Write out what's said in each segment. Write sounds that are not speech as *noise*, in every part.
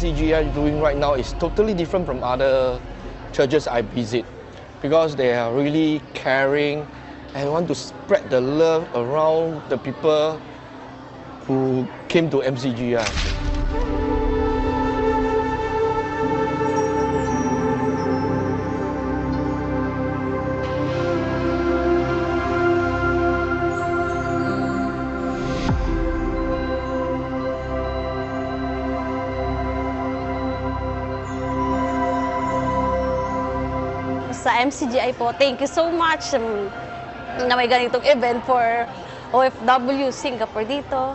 MCGI doing right now is totally different from other churches I visit because they are really caring and want to spread the love around the people who came to MCGI. Sa MCGI po. Thank you so much um, na may ganitong event for OFW Singapore dito.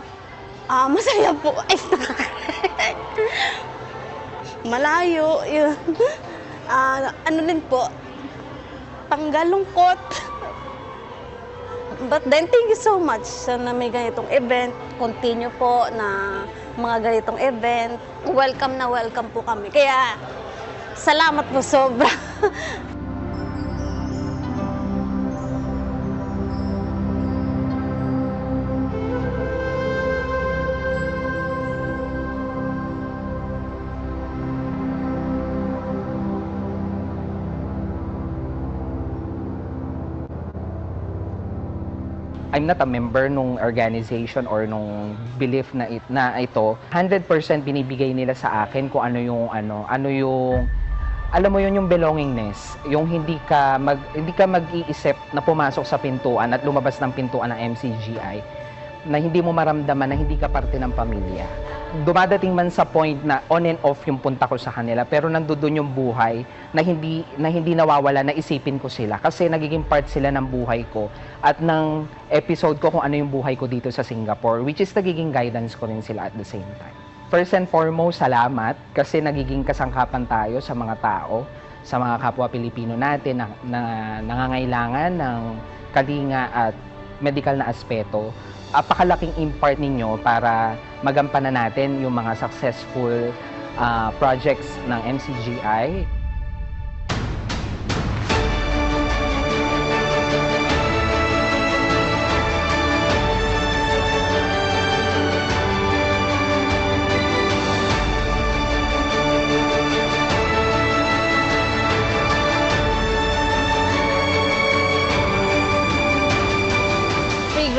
Ah, masaya po. *laughs* Ay, malayo. Yun. Ah, ano din po, panggalungkot. But then, thank you so much sa na may ganitong event. Continue po na mga ganitong event. Welcome na welcome po kami. Kaya, salamat po sobra. *laughs* I'm not a member nung organization or nung belief na it, na ito. 100% binibigay nila sa akin kung ano yung ano, ano yung alam mo yun yung belongingness, yung hindi ka mag hindi ka mag-iisip na pumasok sa pintuan at lumabas ng pintuan ng MCGI na hindi mo maramdaman na hindi ka parte ng pamilya. Dumadating man sa point na on and off yung punta ko sa kanila pero nandoon yung buhay na hindi na hindi nawawala na isipin ko sila kasi nagiging part sila ng buhay ko at ng episode ko kung ano yung buhay ko dito sa Singapore which is nagiging guidance ko rin sila at the same time. First and foremost, salamat kasi nagiging kasangkapan tayo sa mga tao, sa mga kapwa Pilipino natin na, na nangangailangan ng kalinga at medical na aspeto. Apakalaking impart ninyo para magampanan natin yung mga successful ah, projects ng MCGI.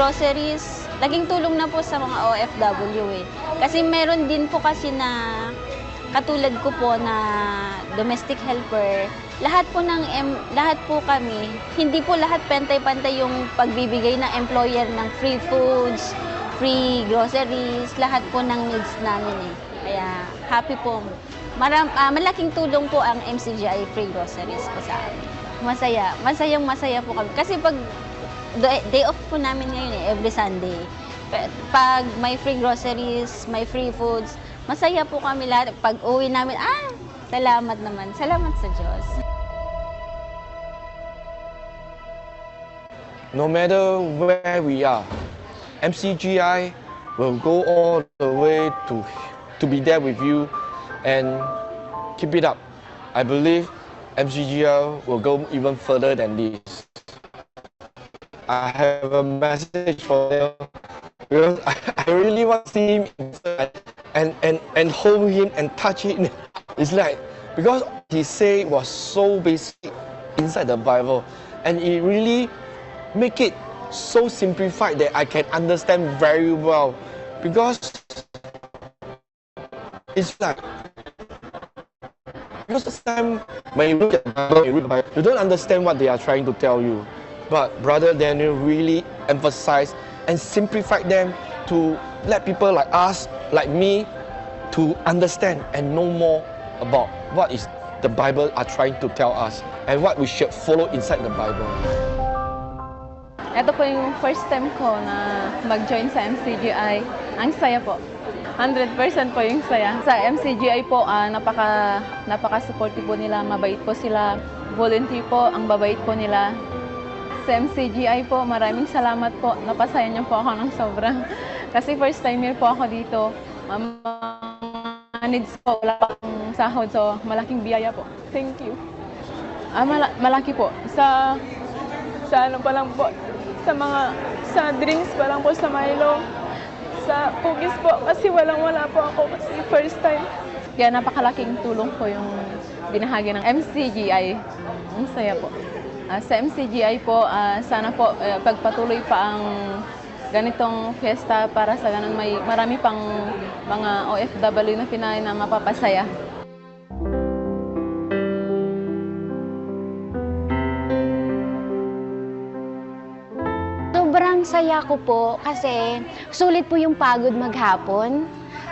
Groceries, laging tulong na po sa mga OFW eh. Kasi meron din po kasi na katulad ko po na domestic helper, lahat po ng em- lahat po kami, hindi po lahat pantay-pantay yung pagbibigay ng employer ng free foods, free groceries, lahat po ng needs namin eh. Kaya happy po. Maram, ah, malaking tulong po ang MCGI free groceries po sa amin. Masaya, masayang masaya po kami. Kasi pag day off po namin ngayon eh, every Sunday. Pag may free groceries, may free foods, masaya po kami lahat. Pag uwi namin, ah, salamat naman. Salamat sa Diyos. No matter where we are, MCGI will go all the way to, to be there with you and keep it up. I believe MCGI will go even further than this. I have a message for them because I, really want to see him inside and, and, and hold him and touch him. *laughs* It's like because he say was so basic inside the Bible and it really make it so simplified that I can understand very well because it's like because this time when the you read the Bible, you don't understand what they are trying to tell you. But Brother Daniel really emphasized and simplified them to let people like us, like me, to understand and know more about what is the Bible are trying to tell us and what we should follow inside the Bible. Ito po yung first time ko na mag-join sa MCGI. Ang saya po. 100% po yung saya. Sa MCGI po, ah, napaka, napaka-supportive po nila. Mabait po sila. Volunteer po, ang babait po nila. Sa MCGI po, maraming salamat po. Napasaya niyo po ako ng sobra. Kasi first timer po ako dito. Needs po, wala pa akong sahod. So, malaking biyaya po. Thank you. Ah, mala- malaki po. Sa sa ano pa lang po, sa mga, sa drinks pa lang po sa Milo, sa cookies po, kasi walang wala po ako kasi first time. Kaya napakalaking tulong po yung binahagi ng MCGI. Ang saya po. Ah, sa MCGI po, ah, sana po eh, pagpatuloy pa ang ganitong fiesta para sa ganun may marami pang mga OFW na Pinay na mapapasaya. Sobrang saya ko po kasi sulit po yung pagod maghapon.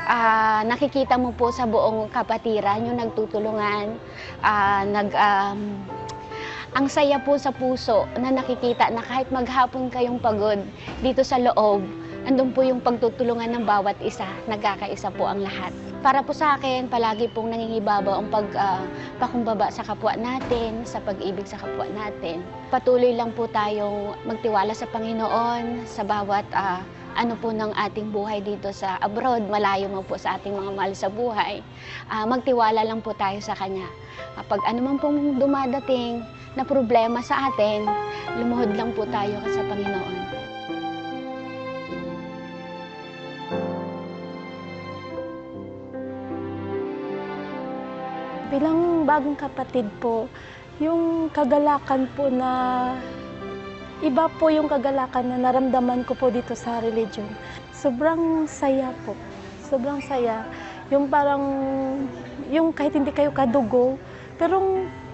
Ah, nakikita mo po sa buong kapatiran yung nagtutulungan, ah, nag um, ang saya po sa puso na nakikita na kahit maghapon kayong pagod dito sa loob, andun po yung pagtutulungan ng bawat isa, nagkakaisa po ang lahat. Para po sa akin, palagi pong nangingibabaw ang pag, pakumbaba sa kapwa natin, sa pag-ibig sa kapwa natin. Patuloy lang po tayong magtiwala sa Panginoon sa bawat ah, ano po ng ating buhay dito sa abroad, malayo man po sa ating mga mahal sa buhay. Ah, magtiwala lang po tayo sa Kanya. Kapag ano man pong dumadating na problema sa atin, lumuhod lang po tayo sa Panginoon. Bilang bagong kapatid po, yung kagalakan po na iba po yung kagalakan na naramdaman ko po dito sa religion. Sobrang saya po. Sobrang saya. Yung parang, yung kahit hindi kayo kadugo, pero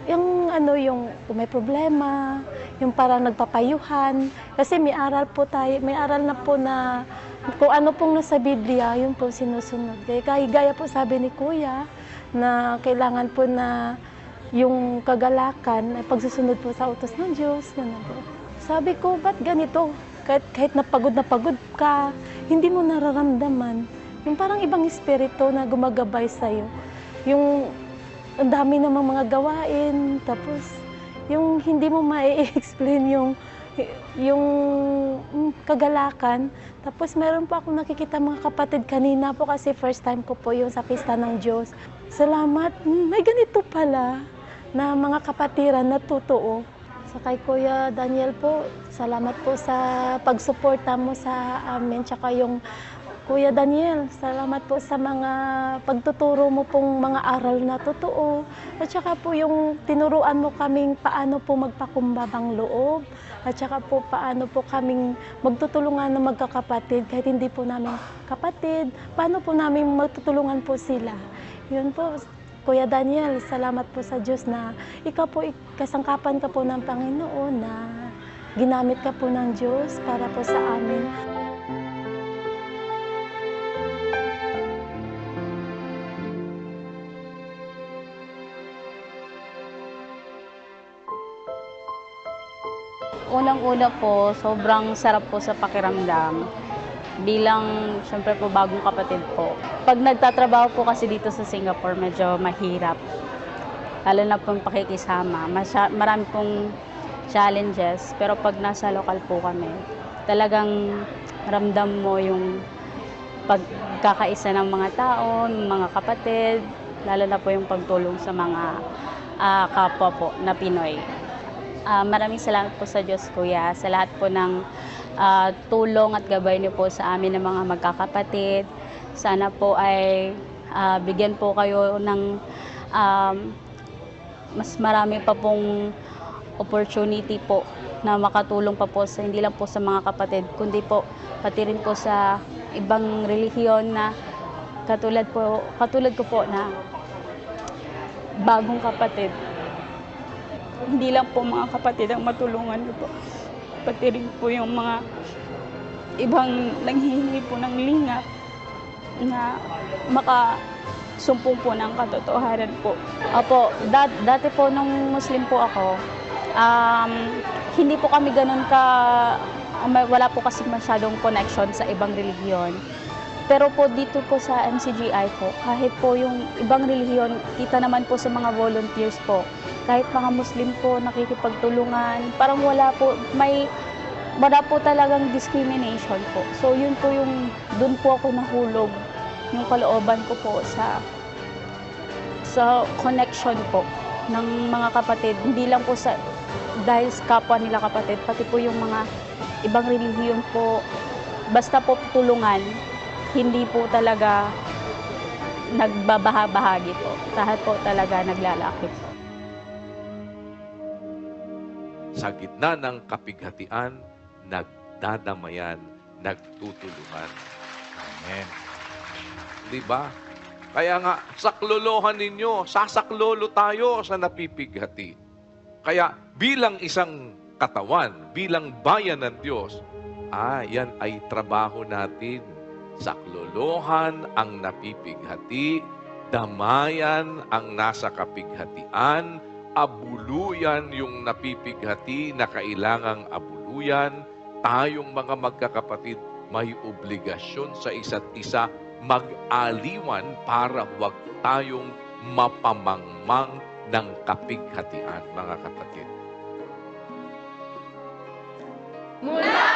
yung ano, yung may problema, yung parang nagpapayuhan. Kasi may aral po tayo, may aral na po na kung ano pong nasa Biblia, yun po sinusunod. Kaya kaya gaya po sabi ni Kuya, na kailangan po na yung kagalakan ay pagsusunod po sa utos ng Diyos. Ganun po. Sabi ko, ba't ganito? Kahit, kahit napagod na pagod ka, hindi mo nararamdaman. Yung parang ibang espiritu na gumagabay sa'yo. Yung ang dami namang mga gawain, tapos yung hindi mo ma-explain yung yung kagalakan. Tapos meron po ako nakikita mga kapatid kanina po kasi first time ko po yung sa pista ng Diyos. Salamat, may ganito pala na mga kapatiran na totoo. Sa kay Kuya Daniel po, salamat po sa pagsuporta mo sa amin. Tsaka yung Kuya Daniel, salamat po sa mga pagtuturo mo pong mga aral na totoo. At saka po yung tinuruan mo kaming paano po magpakumbabang loob. At saka po paano po kaming magtutulungan ng magkakapatid kahit hindi po namin kapatid. Paano po namin magtutulungan po sila. Yun po, Kuya Daniel, salamat po sa Diyos na ikaw po, kasangkapan ka po ng Panginoon na ginamit ka po ng Diyos para po sa amin. Unang-una po, sobrang sarap po sa pakiramdam. Bilang, syempre po, bagong kapatid po. Pag nagtatrabaho po kasi dito sa Singapore, medyo mahirap. Lalo na pong pakikisama. Masya, marami pong challenges. Pero pag nasa lokal po kami, talagang ramdam mo yung pagkakaisa ng mga tao, mga kapatid, lalo na po yung pagtulong sa mga ah, kapwa po na Pinoy. Ah, maraming salamat po sa Diyos, Kuya, sa lahat po ng ah, tulong at gabay niyo po sa amin ng mga magkakapatid. Sana po ay ah, bigyan po kayo ng um, mas marami pa pong opportunity po na makatulong pa po sa hindi lang po sa mga kapatid, kundi po pati rin po sa ibang relihiyon na katulad po katulad ko po na bagong kapatid hindi lang po mga kapatid ang matulungan niyo po. Pati rin po yung mga ibang nanghihingi po ng lingap na makasumpong po ng katotohanan po. Opo, dat, dati po nung Muslim po ako, um, hindi po kami ganun ka, may- wala po kasi masyadong connection sa ibang religiyon. Pero po dito po sa MCGI po, kahit po yung ibang relihiyon, kita naman po sa mga volunteers po, kahit mga Muslim po nakikipagtulungan, parang wala po, may, wala po talagang discrimination po. So yun po yung, dun po ako nahulog, yung kalooban ko po sa, sa connection po ng mga kapatid. Hindi lang po sa, dahil sa kapwa nila kapatid, pati po yung mga ibang relihiyon po, basta po tulungan, hindi po talaga nagbabahabahagi po. Lahat po talaga naglalaki po. Sa gitna ng kapighatian, nagdadamayan, nagtutulungan. Amen. Di ba? Kaya nga, saklolohan ninyo, sasaklolo tayo sa napipighati. Kaya bilang isang katawan, bilang bayan ng Diyos, ah, yan ay trabaho natin. Saklolohan ang napipighati, damayan ang nasa kapighatian, abuluyan yung napipighati na kailangang abuluyan. Tayong mga magkakapatid may obligasyon sa isa't isa mag-aliwan para huwag tayong mapamangmang ng kapighatian, mga kapatid. Mula